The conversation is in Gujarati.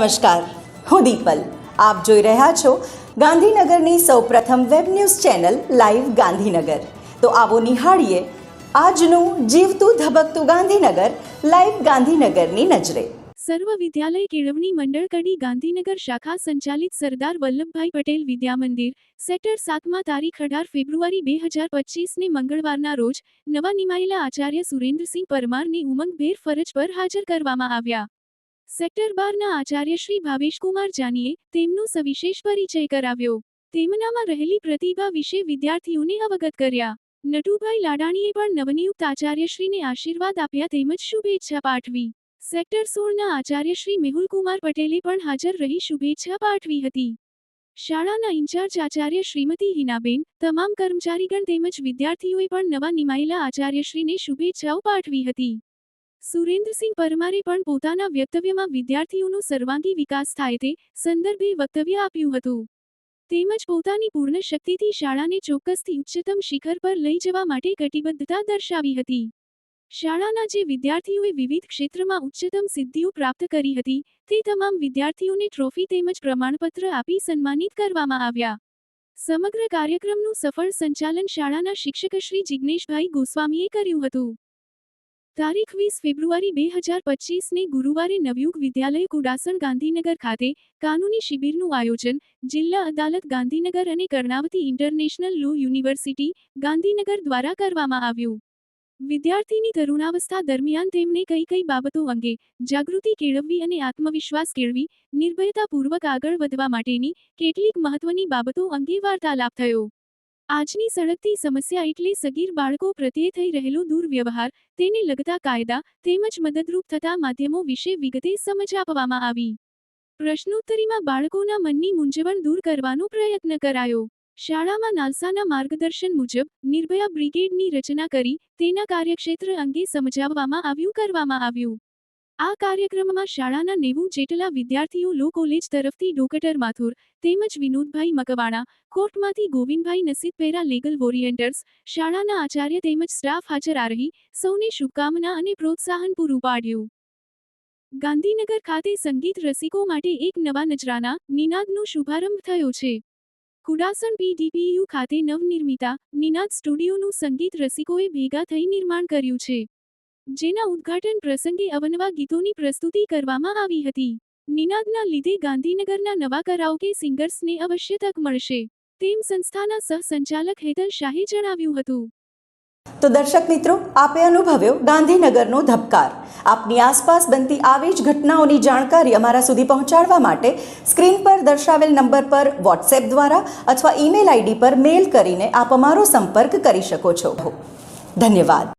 નમસ્કાર, હું દીપલ. આપ જોઈ રહ્યા છો ગાંધીનગરની સૌપ્રથમ web news channel live Gandhinagar. તો આવો નિહાળીએ આજનું જીવતું ધબકતું ગાંધીનગર, લાઈવ ગાંધીનગરની નજરે. સર્વ વિદ્યાલય કેળવણી મંડળ કડી ગાંધીનગર શાખા સંચાલિત સરદાર વલ્લભભાઈ પટેલ વિદ્યામંદિર, સેક્ટર સાતમાં તારીખ અઢાર ફેબ્રુઆરી બે હજાર પચીસને મંગળવારના રોજ નવા નિમાયેલા આચાર્ય સુરેન્દ્રસિંહ પરમારને ઉમંગભેર ફરજ પર હાજર કરવામાં આવ્યા. સેક્ટર બારના આચાર્ય શ્રી ભાવેશકુમાર જાનીએ તેમનો સવિશેષ પરિચય કરાવ્યો. તેમનામાં રહેલી પ્રતિભા વિશે વિદ્યાર્થીઓને અવગત કર્યા. નટુભાઈ લાડાણીએ પણ નવનિયુક્ત આચાર્યશ્રીને આશીર્વાદ આપ્યા તેમજ શુભેચ્છા પાઠવી. સેક્ટર સોળના આચાર્ય શ્રી મેહુલકુમાર પટેલે પણ હાજર રહી શુભેચ્છા પાઠવી હતી. શાળાના ઇન્ચાર્જ આચાર્ય શ્રીમતી હિનાબેન, તમામ કર્મચારીગણ તેમજ વિદ્યાર્થીઓએ પણ નવા નિમાયેલા આચાર્યશ્રીને શુભેચ્છાઓ પાઠવી હતી. સુરેન્દ્રસિંહ પરમારે પણ પોતાના વક્તવ્યમાં વિદ્યાર્થીઓનો સર્વાંગી વિકાસ થાય તે સંદર્ભે વક્તવ્ય આપ્યું હતું. તેમજ પોતાની પૂર્ણ શક્તિથી શાળાને ચોક્કસથી ઉચ્ચતમ શિખર પર લઈ જવા માટે કટિબદ્ધતા દર્શાવી હતી. શાળાના જે વિદ્યાર્થીઓએ વિવિધ ક્ષેત્રમાં ઉચ્ચતમ સિદ્ધિઓ પ્રાપ્ત કરી હતી, તે તમામ વિદ્યાર્થીઓને ટ્રોફી તેમજ પ્રમાણપત્ર આપી સન્માનિત કરવામાં આવ્યા. સમગ્ર કાર્યક્રમનું સફળ સંચાલન શાળાના શિક્ષકશ્રી જિજ્ઞેશભાઈ ગોસ્વામીએ કર્યું હતું. તારીખ વીસ ફેબ્રુઆરી બે હજાર પચીસને ગુરુવારે નવયુગ વિદ્યાલય કુડાસણ ગાંધીનગર ખાતે કાનૂની શિબિરનું આયોજન જિલ્લા અદાલત ગાંધીનગર અને Karnavati international law university Gandhinagar દ્વારા કરવામાં આવ્યું. વિદ્યાર્થીની તરુણાવસ્થા દરમિયાન તેમને કઈ કઈ બાબતો અંગે જાગૃતિ કેળવવી અને આત્મવિશ્વાસ કેળવી, નિર્ભયતાપૂર્વક આગળ વધવા માટેની કેટલીક મહત્વની બાબતો અંગે વાર્તાલાપ થયો. આજની સળગતી સમસ્યા એટલે સગીર બાળકો પ્રત્યે થઈ રહેલો દુર્વ્યવહાર, તેને લગતા કાયદા, તેમજ મદદરૂપ થતા માધ્યમો વિશે વિગતે સમજ આપવામાં આવી. પ્રશ્નોત્તરીમાં બાળકોના મનની મૂંઝવણ દૂર કરવાનો પ્રયત્ન કરાયો. શાળામાં નાલસાના માર્ગદર્શન મુજબ, નિર્ભયા બ્રિગેડની રચના કરી, તેના કાર્યક્ષેત્ર અંગે સમજાવવામાં આવ્યું, કરવામાં આવ્યું. આ કાર્યક્રમમાં શાળાના નેવું જેટલા વિદ્યાર્થીઓ લો કોલેજ તરફથી ડોકટર માથુર તેમજ વિનોદભાઈ મકવાણા, કોર્ટમાંથી ગોવિંદભાઈ નસીબ પેરા લીગલ વોરિયન્ટર્સ શાળાના આચાર્ય તેમજ સ્ટાફ હાજર આ રહી સૌને શુભકામના અને પ્રોત્સાહન પૂરું પાડ્યું. ગાંધીનગર ખાતે સંગીત રસિકો માટે એક નવા નજરાના નિનાદનો શુભારંભ થયો છે. કુડાસણ પીડીપીયુ ખાતે નવનિર્મિતા નિનાદ સ્ટુડિયોનું સંગીત રસિકોએ ભેગા થઈ નિર્માણ કર્યું છે. જેના ઉદ્ઘાટન પ્રસંગે અવનવા ગીતોની પ્રસ્તુતિ કરવામાં આવી હતી. નિનાદના લીધે ગાંધીનગરના નવા કરાઓકે સિંગર્સને અવશ્ય તક મળશે, તેમ સંસ્થાના સહસંચાલક હેતલ શાહે જણાવ્યું હતું. તો દર્શક મિત્રો, આપે અનુભવ્યો ગાંધીનગરનો ધબકાર. આપની આસપાસ બનતી આવી જ ઘટનાઓની જાણકારી અમારા સુધી પહોંચાડવા માટે સ્ક્રીન પર દર્શાવેલ નંબર પર વોટ્સએપ દ્વારા અથવા ઈમેલ આઈડી પર મેલ કરીને આપ અમારો સંપર્ક કરી શકો છો. ધન્યવાદ.